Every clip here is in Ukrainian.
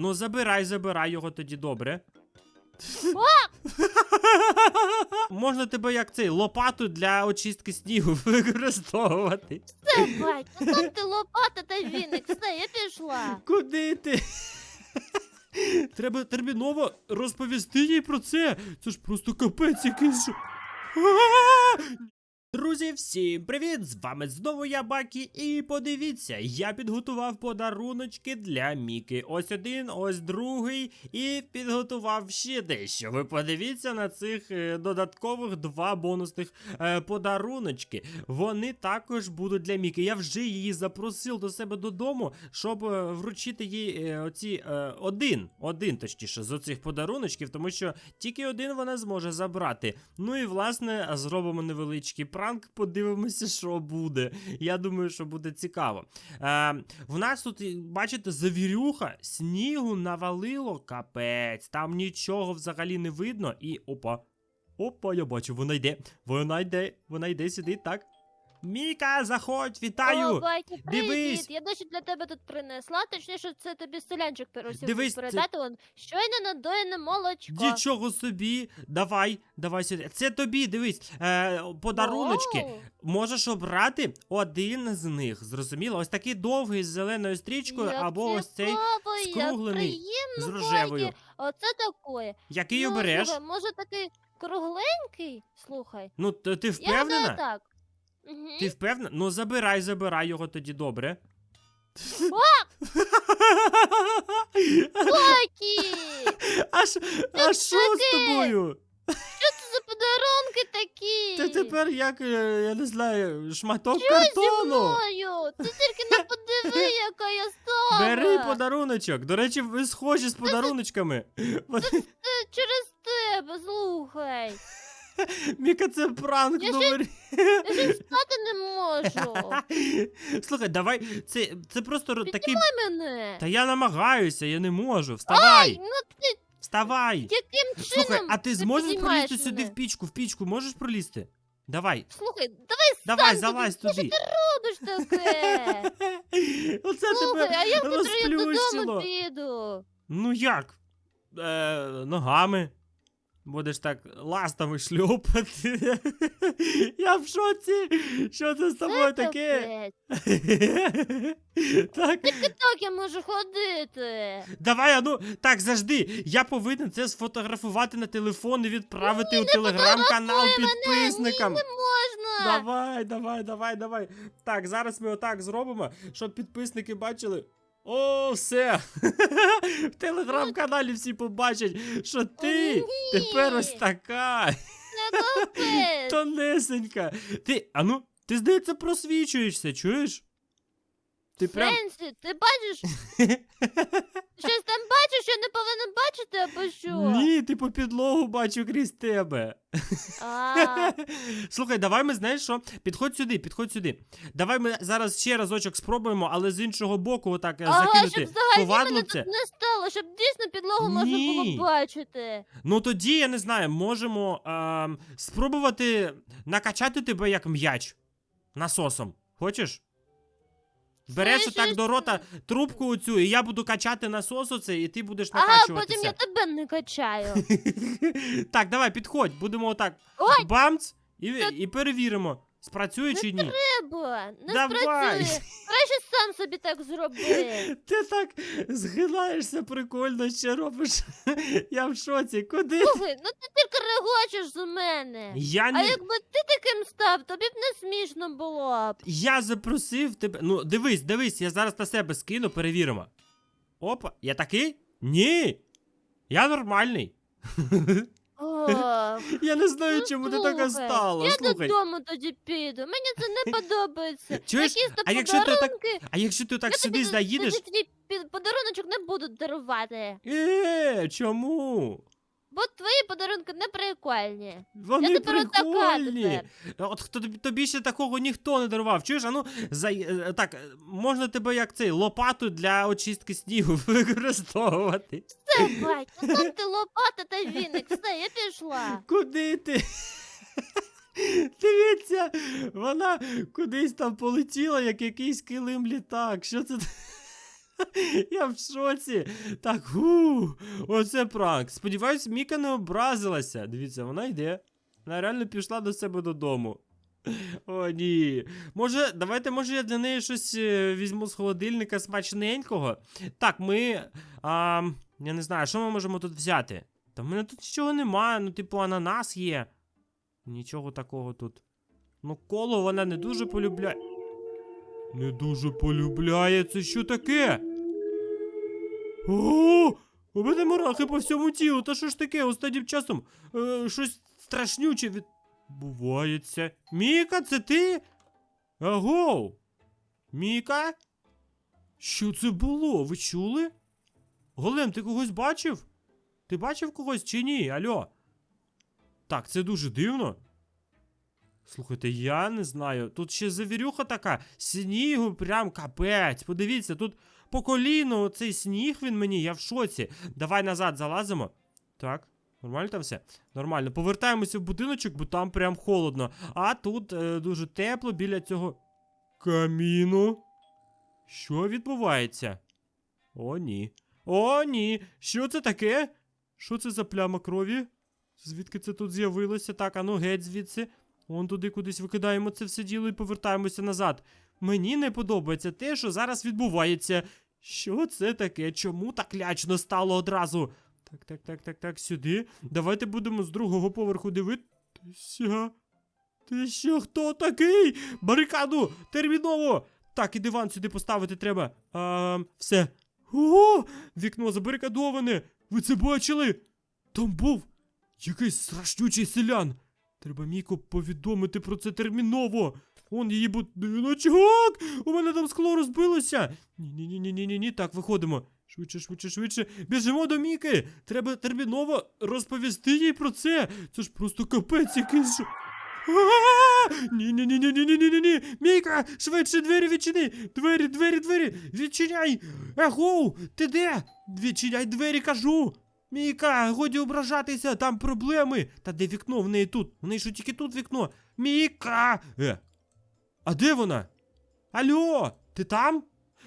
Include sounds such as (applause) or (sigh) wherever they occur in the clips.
Ну, забирай, забирай його тоді добре. (laughs) Можна тебе як цей лопату для очистки снігу (laughs) використовувати. Все, батько, там ти лопата та віник. Все, я пішла. Куди ти? (laughs) Треба терміново розповісти їй про це. Це ж просто капець якийсь. А! Друзі, всім привіт! З вами знову я Бакі, і подивіться, я підготував подаруночки для Міки. Ось один, ось другий, і підготував ще дещо. Ви подивіться на цих е, додаткових два бонусних е, подаруночки. Вони також будуть для Міки. Я вже її запросив до себе додому, щоб е, вручити їй е, оці е, один, один точніше, з оцих подаруночків, тому що тільки один вона зможе забрати. Ну і власне зробимо невеличкий пранк, подивимося, що буде. Я думаю, що буде цікаво. Е, в нас тут, бачите, завірюха, снігу навалило капець. Там нічого взагалі не видно. І опа. Опа, я бачу, вона йде. Вона йде, вона йде сюди, так. Міка, заходь, вітаю! О, привіт. Дивись. Я дещо для тебе тут принесла, точніше, це тобі селянчик просив Дивись, це- передати. Он щойно надоєне молочко. Нічого собі, давай, давай сюди. Це тобі, дивись, е, подаруночки. О, Можеш обрати один з них. Зрозуміло? Ось такий довгий з зеленою стрічкою, як або ось цей цікаво, як скруглений приємно, з рожевою. Байки. Оце такое. Який ну, обереш? Слухай, може такий кругленький? Слухай. Ну, т- ти Я впевнена? так. Угу. Ти впевнена? Ну, забирай, забирай його тоді добре. Бакі! А що а що з тобою? Що це за подарунки такі? Ти тепер як, е, я не знаю, шматок Що зі мною? Ти тільки не подиви, (laughs) яка я стала. Бери подаруночок. До речі, ви схожі з подаруночками. Вони- Це через тебе, слухай. (laughs) Міка, це пранк Я ще- номер. Я ж встати (laughs) не можу. (laughs) Слухай, давай, це, це просто ро- такий. Піднімай мене. Та я намагаюся, я не можу. Ай, Вставай! ну ти Вставай! яким чином Слухай, а ти зможеш підіймаєш пролізти сюди мене? в пічку? В пічку можеш пролізти? Давай, Слухай, давай давай, залазь туди. туди. Що ти робиш таке? Оце Слухай, тебе а як ти я додому піду? Ну як? Е, ногами. Будеш так ластами шльопати. (laughs) Я в шоці. Що це з тобою таке? (laughs) Так, так я можу ходити. давай, а ну, так, завжди. Я повинен це сфотографувати на телефон і відправити у телеграм-канал підписникам. Ні, не можна. Давай, давай, давай, давай. Так, зараз ми отак зробимо, щоб підписники бачили. О, все. (laughs) В телеграм-каналі всі побачать, що ти тепер ось така (laughs) тонесенька. Ти, а ну, ти, здається, просвічуєшся, чуєш? Ти прям. Френсі, ти бачиш? (laughs) Щось там бачиш, що не повинен бачити, або що? Ні, ти по підлогу бачу крізь тебе. А, (laughs) Слухай, давай ми знаєш що? Підходь сюди, підходь сюди. Давай ми зараз ще разочок спробуємо, але з іншого боку, отак е, ага, закинути щоб взагалі ковадло мене це. тут не стало, щоб дійсно підлогу можна Ні. було бачити. Ну тоді я не знаю, можемо ем, спробувати накачати тебе як м'яч насосом. Хочеш? Береш так отак до рота трубку оцю, і я буду качати насос оцей, і ти будеш Ага, А потім я тебе не качаю. (laughs) так, давай, підходь, будемо отак. Ой, бамц і, і перевіримо, спрацює чи ні. треба, не Давай. спрацює. Краще сам собі так зроби. (laughs) Ти так згинаєшся прикольно ще робиш. (laughs) Я в шоці. Куди? ти? Слухай, ну ти тільки регочеш з мене. Я А не. якби ти таким став, тобі б не смішно було б. Я запросив тебе. Ну, дивись, дивись, я зараз на себе скину, перевіримо. Опа, я такий? Ні. Я нормальний. (laughs) (laughs) Я не знаю, ну, чому ти така стала. Я Слухай. додому тоді піду. Мені це не подобається. (laughs) Чуєш, Якісь а якщо ти так подарунки, А якщо ти так сюди заїдеш. Я тобі під- подаруночок не буду дарувати. Е, чому? Бо твої подарунки не прикольні. Вони тепер отака прикольні. тепер. От хто тобі, тобі ще такого ніхто не дарував. Чуєш, а ну за, е, так, е, можна тебе як цей лопату для очистки снігу (laughs) використовувати. Все, батько, там ти лопата та віник. Все, я пішла. Куди ти? (laughs) Дивіться, вона кудись там полетіла, як якийсь килим літак. Що це? (laughs) Я в шоці. Так, ху, оце пранк. Сподіваюсь, Міка не образилася. Дивіться, вона йде. Вона реально пішла до себе додому. (laughs) О, ні. Може, давайте, може, я для неї щось е, візьму з холодильника смачненького. Так, ми. А, я не знаю, що ми можемо тут взяти? Та в мене тут нічого немає, ну, типу, ананас є. Нічого такого тут. Ну, коло вона не дуже полюбляє. Не дуже полюбляє. Це що таке? О, у мене мурахи по всьому тілу. Та що ж таке? Останнім часом е, щось страшнюче відбувається. Міка, це ти? Агоу! Міка? Що це було? Ви чули? Голем, ти когось бачив? Ти бачив когось чи ні? Альо? Так, це дуже дивно. Слухайте, я не знаю. Тут ще завірюха така. Снігу прям капець. Подивіться, тут по коліну цей сніг він мені, я в шоці. Давай назад залазимо. Так, нормально там все? Нормально. Повертаємося в будиночок, бо там прям холодно. А тут е, дуже тепло біля цього каміну. Що відбувається? О, ні. О, ні. Що це таке? Що це за пляма крові? Звідки це тут з'явилося? Так, ану геть звідси. Вон туди кудись викидаємо це все діло і повертаємося назад. Мені не подобається те, що зараз відбувається. Що це таке? Чому так лячно стало одразу? Так, так, так, так, так, сюди. Давайте будемо з другого поверху дивитися. Ти що, хто такий? Барикаду! Терміново! Так, і диван сюди поставити треба. А, все. О, вікно забарикадоване. Ви це бачили? Там був якийсь страшнючий селян. Треба Міко повідомити про це терміново. Он її будиночок! У мене там скло розбилося. Ні-ні-ні-ні-ні-ні. Так, виходимо. Швидше, швидше, швидше. Біжимо до Міки. Треба терміново розповісти їй про це. Це ж просто капець якийсь. що- А! Ні-ні-ні-ні-ні-ні-ні-ні. Міка, швидше двері відчини. Двері, двері, двері. Відчиняй. Егоу, ти де? Відчиняй двері, кажу. Міка, годі ображатися, там проблеми. Та де вікно в неї тут? В неї що тільки тут вікно. Міка! Е. А де вона? Алло, ти там?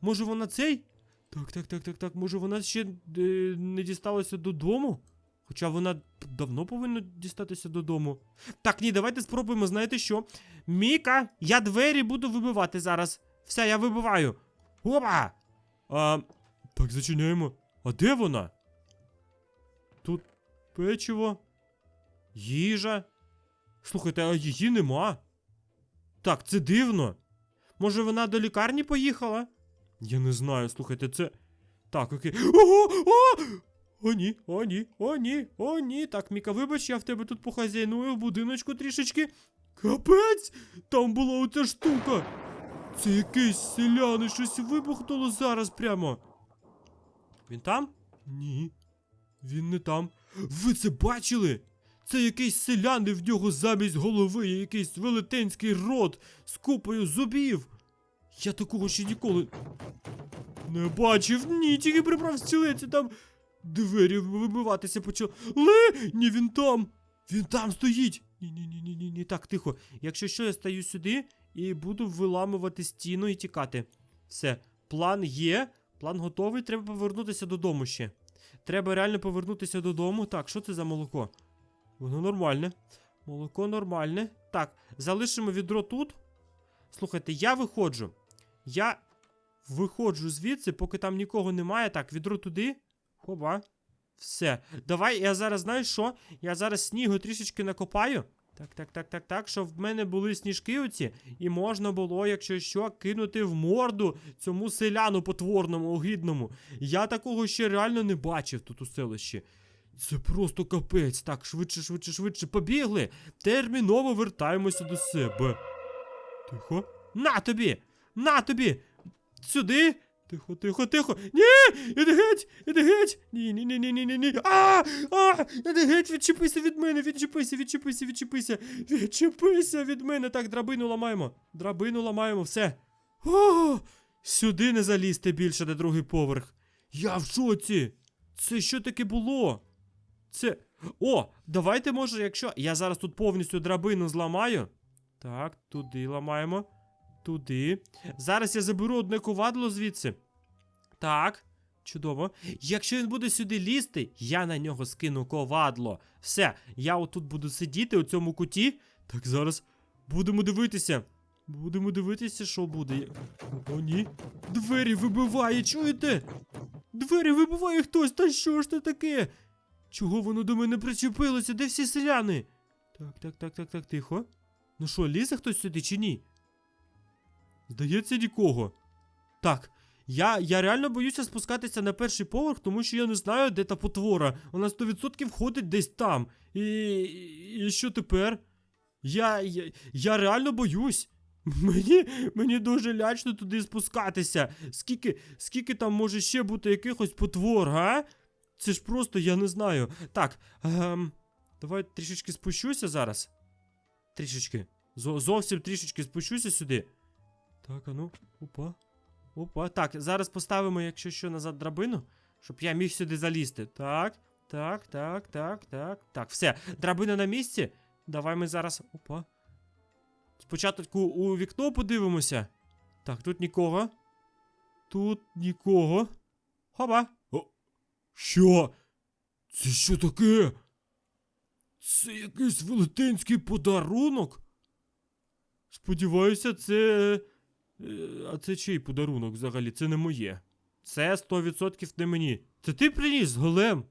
Може вона цей? Так, так, так, так, так. Може вона ще е, не дісталася додому? Хоча вона давно повинна дістатися додому. Так, ні, давайте спробуємо, знаєте що? Міка, я двері буду вибивати зараз. Все, я вибиваю. Опа! А, так, зачиняємо. А де вона? Тут печиво, їжа. Слухайте, а її нема. Так, це дивно. Може, вона до лікарні поїхала? Я не знаю, слухайте, це. Так, окей. Ого! О! О, ні, о, ні, о, ні, о, ні. Так, Міка, вибач, я в тебе тут похазяйную в будиночку трішечки. Капець! Там була оця штука. Це якийсь селяни, щось вибухнуло зараз прямо. Він там? Ні. Він не там. Ви це бачили? Це якийсь селян, і в нього замість голови якийсь велетенський рот з купою зубів. Я такого ще ніколи не бачив. Ні, тільки прибрав стілець, там двері вибиватися почали. Але ні, він там. Він там стоїть. Ні, ні, ні, ні, ні, ні. Так, тихо. Якщо що, я стаю сюди і буду виламувати стіну і тікати. Все, план є. План готовий. Треба повернутися додому ще. Треба реально повернутися додому. Так, що це за молоко? Воно нормальне. Молоко нормальне. Так, залишимо відро тут. Слухайте, я виходжу. Я виходжу звідси, поки там нікого немає. Так, відро туди. Хоба. Все. Давай, я зараз, знаєш що? Я зараз снігу трішечки накопаю. Так, так, так, так, так, щоб в мене були сніжки оці, і можна було, якщо що, кинути в морду цьому селяну потворному, огидному. Я такого ще реально не бачив тут у селищі. Це просто капець. Так, швидше, швидше, швидше. Побігли. Терміново вертаємося до себе. Тихо. На тобі! На тобі! Сюди! Тихо, тихо, тихо. Ні! Іди геть! Іди геть! Ні, ні, ні, ні, ні, ні, ні. А! А! Іди геть, відчепися від мене, відчепися, відчепися, відчепися. Відчепися від мене. Так, драбину ламаємо. Драбину ламаємо, все. О! Сюди не залізти більше на другий поверх. Я в шоці. Це що таке було? Це. О, давайте, може, якщо. Я зараз тут повністю драбину зламаю. Так, туди ламаємо. Туди. Зараз я заберу одне ковадло звідси. Так, чудово. Якщо він буде сюди лізти, я на нього скину ковадло. Все, я отут буду сидіти у цьому куті. Так, зараз будемо дивитися. Будемо дивитися, що буде. О, ні. Двері вибиває, чуєте? Двері вибиває хтось, та що ж це таке? Чого воно до мене причепилося? Де всі селяни? Так, так, так, так, так, тихо. Ну що, лізе хтось сюди чи ні? Здається, нікого. Так, я, я реально боюся спускатися на перший поверх, тому що я не знаю, де та потвора. Вона 100% ходить десь там. І, і, і що тепер? Я, я, я реально боюсь. (laughs) Мені, мені дуже лячно туди спускатися. Скільки, скільки там може ще бути якихось потвор, га? Це ж просто я не знаю. Так, ем, давай трішечки спущуся зараз. Трішечки. Зо- зовсім трішечки спущуся сюди. Так, а ну, опа. Опа. Так, зараз поставимо, якщо що, назад драбину, щоб я міг сюди залізти. Так, так, так, так, так. Так, все. Драбина на місці. Давай ми зараз. Опа. Спочатку у вікно подивимося. Так, тут нікого. Тут нікого. Хоба. Що? Це що таке? Це якийсь велетенський подарунок? Сподіваюся, це. е, А це чий подарунок взагалі? Це не моє. Це 100% не мені. Це ти приніс, голем?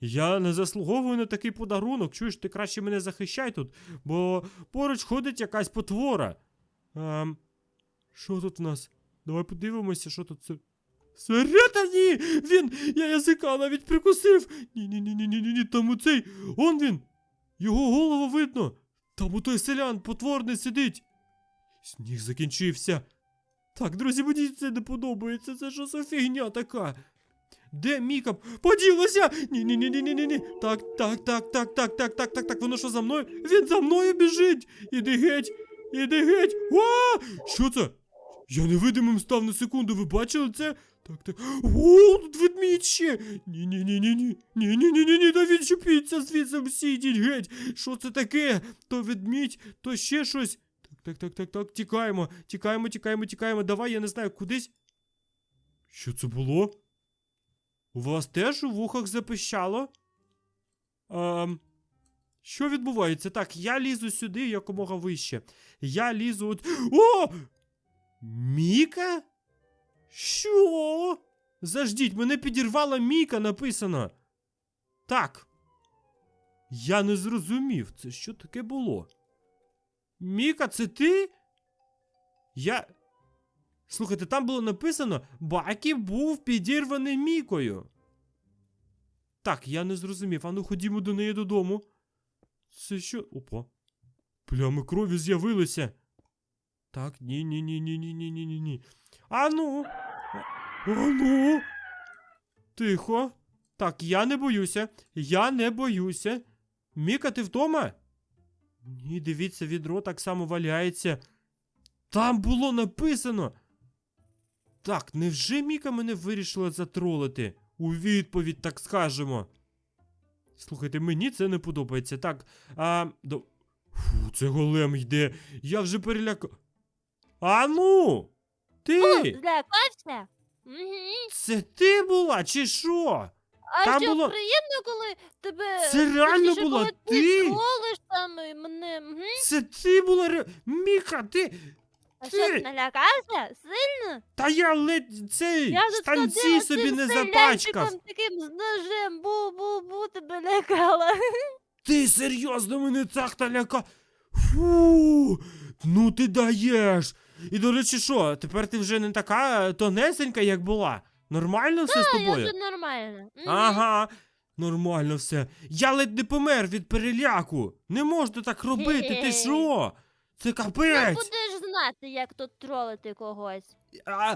Я не заслуговую на такий подарунок. Чуєш, ти краще мене захищай тут, бо поруч ходить якась потвора. Ем, що тут в нас? Давай подивимося, що тут це. Всередині! Він! Я язика навіть прикусив! Ні-ні-ні-ні-ні-ні, там оцей! Он він! Його голову видно! Там у той селян потворний сидить! Сніг закінчився. Так, друзі, мені це не подобається. Це що за фігня така? Де Міка? Поділася! Ні-ні-ні-ні-ні-ні. Так, так, так, так, так, так, так, так, так. Воно що за мною? Він за мною біжить! Іди геть! Іди геть! А! Що це? Я невидимим став на секунду, ви бачили це? Так, так. О, тут ведмідь ще! Ні-ні-ні-ні-ні. Ні-ні-ні-ні, да відчепіться звідси всі йдіть геть! Що це таке? То ведмідь, то ще щось. Так, так, так, так, так, тікаємо, тікаємо, тікаємо, тікаємо. Давай, я не знаю, кудись. Що це було? У вас теж у вухах запищало? Ем, що відбувається? Так, я лізу сюди якомога вище. Я лізу от. О! Міка? Що? Заждіть, мене підірвала Міка написано. Так. Я не зрозумів, це що таке було? Міка, це ти? Я. Слухайте, там було написано: Бакі був підірваний Мікою. Так, я не зрозумів. Ану, ходімо до неї додому. Це що? Опа. Плями крові з'явилися. Так, ні, ні, ні, ні, ні, ні, ні, ні, ні. Ану. Ану. Тихо. Так, я не боюся. Я не боюся. Міка, ти вдома? Ні, дивіться, відро так само валяється. Там було написано. Так, невже Міка мене вирішила затролити? У відповідь, так скажемо. Слухайте, мені це не подобається. Так, а. Фу, це голем йде. Я вже переляка. А ну! Ти! Злякався? Це ти була, чи що? А Там що, було- приємно, коли тебе. Це реально точніше, була коли ти? тролиш там і мене. Це ти була ре... Міка, ти. А Ти- що, налякався? Сильно? Та я ледь цей Я тут штанці ходила собі цим не селянчиком запачкав. таким з ножем бу-бу-бу тебе лякала. (laughs) Ти серйозно мене так наляка. Фу, ну ти даєш. І до речі, що, тепер ти вже не така тонесенька, як була. Нормально все з А, я тобою? вже нормально. Мгм. Ага, нормально все. Я ледь не помер від переляку. Не можна так робити, ти що? Це Ну, капець. будеш знати, як тут тролити когось. А,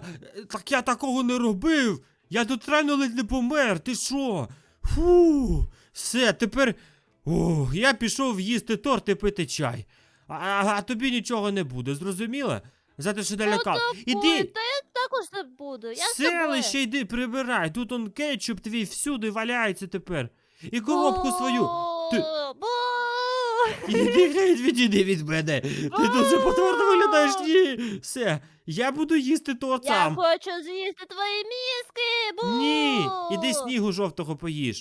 так я такого не робив. Я тут реально ледь не помер. Ти що? Фу, все, тепер. Ох, я пішов їсти торт і пити чай. А, а, а тобі нічого не буде, зрозуміла? За те, що налякав. Іди, та я також не буду. Я з селище йди, прибирай. Тут он кетчуп твій всюди валяється тепер. І коробку свою. Ти-! Іди геть, відійди від мене. Ти дуже потворно виглядаєш. Ні. Все, я буду їсти торт Я сам. хочу з'їсти твої мізки. Бу! Ні, іди снігу жовтого поїж.